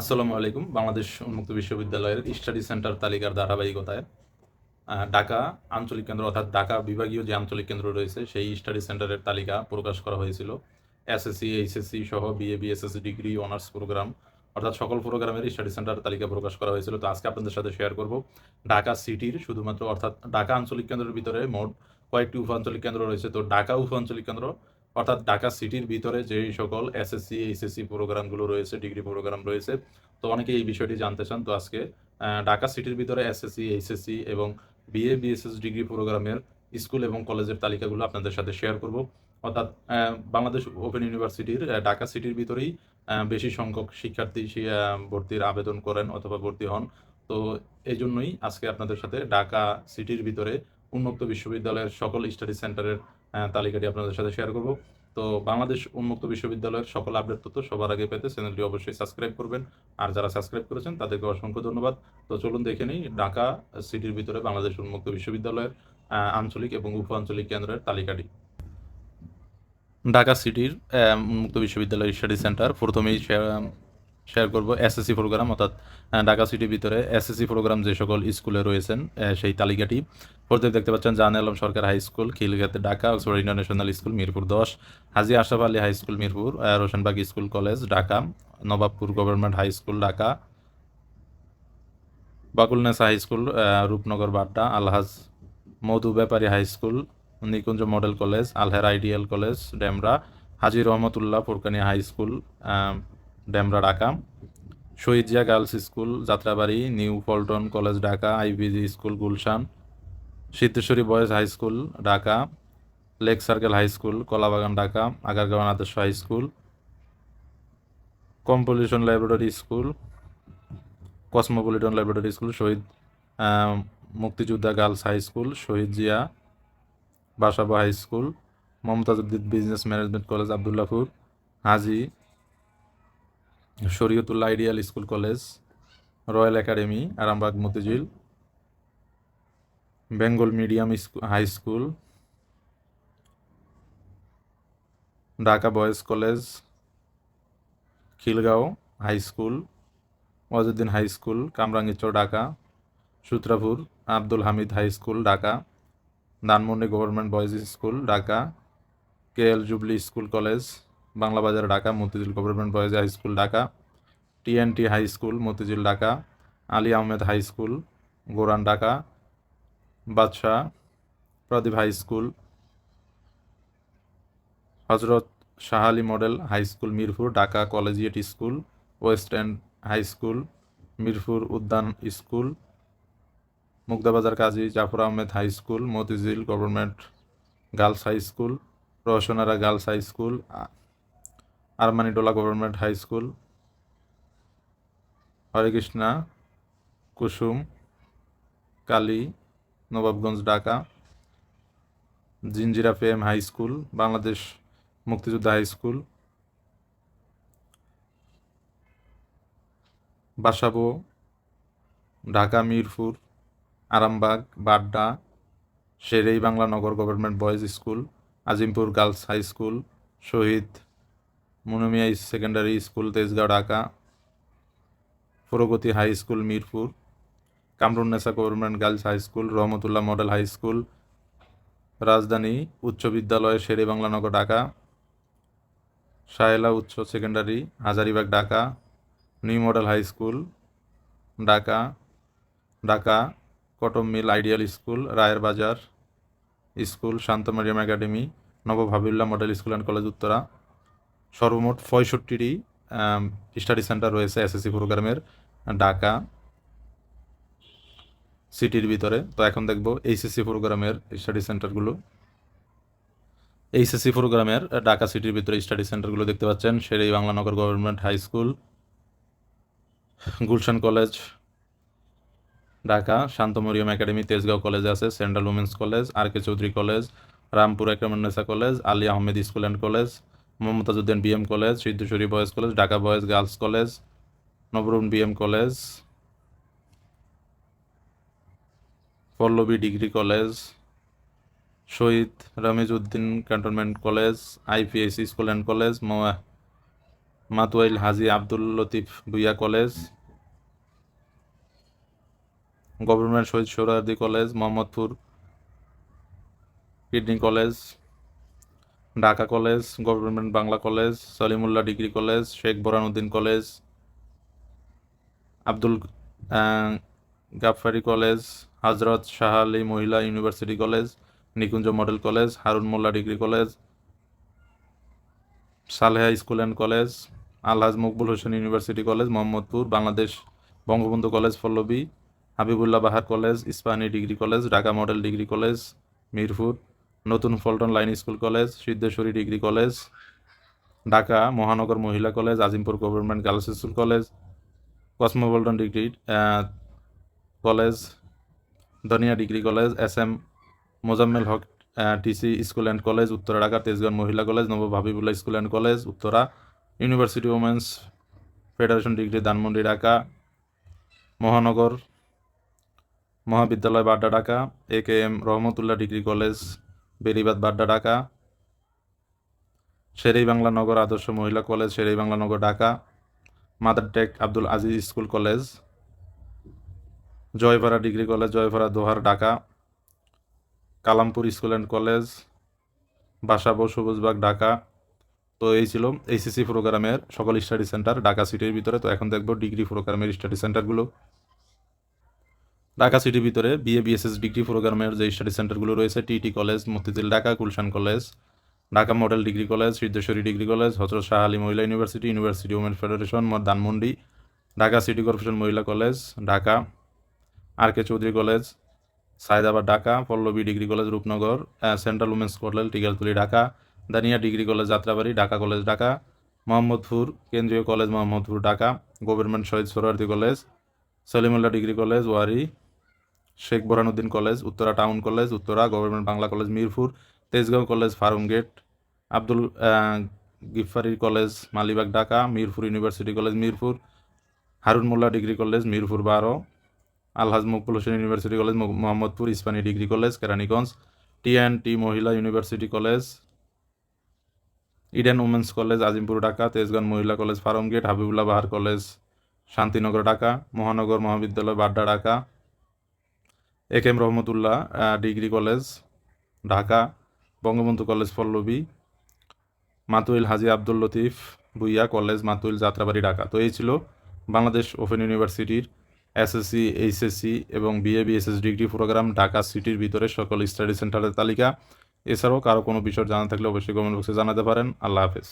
আসসালামু আলাইকুম, বাংলাদেশ উন্মুক্ত বিশ্ববিদ্যালয়ের স্টাডি সেন্টার তালিকার ধারাবাহিকতায় ঢাকা আঞ্চলিক কেন্দ্র অর্থাৎ ঢাকা বিভাগীয় যে আঞ্চলিক কেন্দ্র রয়েছে, সেই স্টাডি সেন্টারের তালিকা প্রকাশ করা হয়েছিল। এসএসসি এইচএসসি সহ BA BSSC degree, honours programme, অর্থাৎ সকল প্রোগ্রামের স্টাডি সেন্টার তালিকা প্রকাশ করা হয়েছিল। তো আজকে আপনাদের সাথে শেয়ার করব ঢাকা সিটির শুধুমাত্র, অর্থাৎ ঢাকা আঞ্চলিক কেন্দ্রের ভিতরে মোট কয়েকটি উপ আঞ্চলিক কেন্দ্র রয়েছে। তো ঢাকা উপ আঞ্চলিক কেন্দ্র অর্থাৎ ঢাকা সিটির ভিতরে যেই সকল এসএসসি এইচএসসি প্রোগ্রামগুলো রয়েছে, ডিগ্রি প্রোগ্রাম রয়েছে, তো অনেকে এই বিষয়টি জানতে চান। তো আজকে ঢাকা সিটির ভিতরে এসএসসি এইচএসসি এবং বিএ বিএসএস ডিগ্রি প্রোগ্রামের স্কুল এবং কলেজের তালিকাগুলো আপনাদের সাথে শেয়ার করব। অর্থাৎ বাংলাদেশ ওপেন ইউনিভার্সিটির ঢাকা সিটির ভিতরেই বেশি সংখ্যক শিক্ষার্থী ভর্তির আবেদন করেন অথবা ভর্তি হন। তো এই জন্যই আজকে আপনাদের সাথে ঢাকা সিটির ভিতরে উন্মুক্ত বিশ্ববিদ্যালয়ের সকল স্টাডি সেন্টারের তালিকাটি আপনাদের সাথে শেয়ার করব। তো বাংলাদেশ উন্মুক্ত বিশ্ববিদ্যালয়ের সকল আপডেট তথ্য সবার আগে পেতে চ্যানেলটি অবশ্যই সাবস্ক্রাইব করবেন। আর যারা সাবস্ক্রাইব করেছেন, তাদেরকে অসংখ্য ধন্যবাদ। তো চলুন দেখে নিই ঢাকা সিটির ভিতরে বাংলাদেশ উন্মুক্ত বিশ্ববিদ্যালয়ের আঞ্চলিক এবং উপ আঞ্চলিক কেন্দ্রের তালিকাটি। ঢাকা সিটির উন্মুক্ত বিশ্ববিদ্যালয় স্টাডি সেন্টার প্রথমেই শেয়ার করব এসএসসি প্রোগ্রাম অর্থাৎ ঢাকা সিটির ভিতরে এসএসসি প্রোগ্রাম যে সকল স্কুলে রয়েছেন সেই তালিকাটি। প্রত্যেক দেখতে পাচ্ছেন Jahan Alam Sarkar high school খিলগাতে Dhaka Oxford international school Mirpur দশ, Haji Ashraf Ali high school Mirpur Roshanbagh school college Dhaka, Nawabpur government high school Dhaka Bakulnessa high school Rupnagar Badda, Alhaj Modhu Bepari high school Nikunja model college আলহের ideal college Demra হাজির Rahmatullah Furkani high school Demra, Dhaka. Shahid Zia girls school, Jatrabari, new Paltan college, Dhaka. IVG school, Gulshan. Siddheswari boys high school, Dhaka. Lake circle high school, Kalabagan, Dhaka. Agargaon Adarsha high school. কম্পোলিশন laboratory school, cosmopolitan laboratory school, Shahid Muktijoddha girls high school Shahid Zia Basabo high school, Momtaz Uddin business management college Abdullapur Haji Shariatullah ideal school college, royal academy, Arambagh, Motijheel, Bengal medium high school, Dhaka boys college, Khilgaon high school, Wajuddin high school Kamrangirchar Dhaka, Sutrapur, Abdul Hamid high school, Dhaka, Dhanmondi government boys school, Dhaka, K L jubilee school college Bangla Bazar Dhaka, Motijheel government boys high school Dhaka, TNT high school, Motijheel Dhaka, Ali Ahmed high school, Goran Dhaka, Badshah Pradip high school, Hazrat Shah Ali model high school, Mirpur Dhaka collegiate school, west end high school, Mirpur Udyan school Muktabazar Kazi Jafar Ahmed high school, Motijheel government girls high school Roshanara girls high school Armanitola government high school Harekrishna Kusum, Kali, Nawabganj, Dhaka Jinjira fame high school, Bangladesh Muktijoddha high school, Basabo, Dhaka, Mirpur, Arambagh, Badda, Shere Bangla Nagar government boys school, Azimpur girls high school, Shahid Munumia secondary school Tejgaon, Dhaka, Pragati high school Mirpur Kamrunnesa government girls high school Rahmatullah model high school Rajdhani Uchcha Bidyalay, Shere Bangla Nagar, Dhaka Shahela Uchcha secondary Hazaribagh, Dhaka new model high school Dhaka Dhaka, cotton mill ideal school Rayer Bazar school Shanta Mariam academy Nawab Habibullah model school and college Uttara. সর্বমোট পঁয়ষট্টিটি study centre রয়েছে SSC প্রোগ্রামের, ঢাকা সিটির ভিতরে। তো এখন দেখব HSC প্রোগ্রামের স্টাডি সেন্টারগুলো। এইচএসসি প্রোগ্রামের ঢাকা সিটির ভিতরে স্টাডি সেন্টারগুলো দেখতে পাচ্ছেন। Shere Banglanagar government high school, Gulshan college, Dhaka Shanta Mariam academy, Tejgaon কলেজে আছে, central women's college, R K Chowdhury college, Rampur Ekramunnesa college, Ali Ahmed school and college Momtazuddin BM college Siddheswari boys college Dhaka boys girls college Nabarun BM college Pallabi degree college Shahid Ramiz Uddin cantonment college IPS school and college Matuail Haji Abdul Latif Bhuiyan college government Shahid Suhrawardy college Mohammadpur kidney college Dhaka college government Bangla college Salimullah degree college Sheikh Borhanuddin college Abdul ah, Gaffari college Hazrat Shah Ali Mohila university college Nikunja model college Harun Mollah degree college Saleha school and college Alhaj Maqbul Hossain university college Mohammadpur Bangladesh Bangabandhu college Pallabi Habibullah Bahar college Ispahani degree college Dhaka model degree college Mirpur. নতুন Paltan line school college, Siddheswari degree college, Dhaka Mohanagar Mohila college, Azimpur government girls school college, cosmopolitan degree college, Dhania degree college, S M Mozammel Haque TC school and college, Uttara Dhaka Tejgaon Mohila college, Naba Habibullah school and college, Uttara university women's federation degree, Dhanmondi Dhaka, Mohanagar Mohabidyalay Badda Dhaka, A K M Rahmatullah degree college Beribadh Badda Dhaka. Shere Bangla Nagar Adarsha Mohila college Shere Bangla Nagar Dhaka. Madartek Abdul Aziz school college. Joypara degree college Joypara Dohar Dhaka. Kalampur school and college. Basabo Sabujbagh Dhaka. তো এই ছিল HSC প্রোগ্রামের সকল study centre Dhaka সিটির ভিতরে। তো এখন দেখব ডিগ্রি প্রোগ্রামের স্টাডি সেন্টারগুলো ঢাকা সিটির ভিতরে বিএ বিএসএস ডিগ্রি প্রোগ্রামের যে স্টাডি সেন্টারগুলো রয়েছে TT college, Motijheel, Dhaka, Gulshan college, Dhaka model degree college, Siddheswari degree college, Hazrat Shah Ali Mohila university university women federation Dhanmondi Dhaka city corporation Mohila college, Dhaka, R K Chowdhury college, Sayedabad, Dhaka, Pallabi degree college, Rupnagar central women's college Tikatuli Dhaka, Dania degree college, Jatrabari, Dhaka college, Dhaka, Mohammadpur, Kendriya college, Mohammadpur, Dhaka, government Shahid Suhrawardy college, Salimullah degree college, Wari Sheikh Borhanuddin college Uttara town college Uttara government Bangla college Mirpur Tejgaon college Farmgate Abdul ah, Gifari college Malibagh Dhaka Mirpur university college Mirpur Harun Mollah degree college Mirpur বারো Alhaj Maqbul Hossain university college Mohammadpur Ispahani degree college Keraniganj T Mohila university college Eden women's college Azimpur Dhaka Tejgaon Mohila college Farmgate Habibullah Bahar college Shantinagar Dhaka Mohanagar Mohabidyalay Badda Dhaka A M Rahmatullah degree college, Dhaka, Bangabandhu college Pallabi, Matuail Haji Abdul Latif Bhuiyan college, Matuail Jatrabari, Dhaka. তো এই ছিল Bangladesh open ইউনিভার্সিটির SSC HSC এবং BA BSS degree programme Dhaka সিটির ভিতরে সকল study সেন্টারের তালিকা। এছাড়াও কারও কোনো বিষয় জানা থাকলে অবশ্যই কমেন্ট বক্সে জানাতে পারেন। আল্লাহ হাফেজ।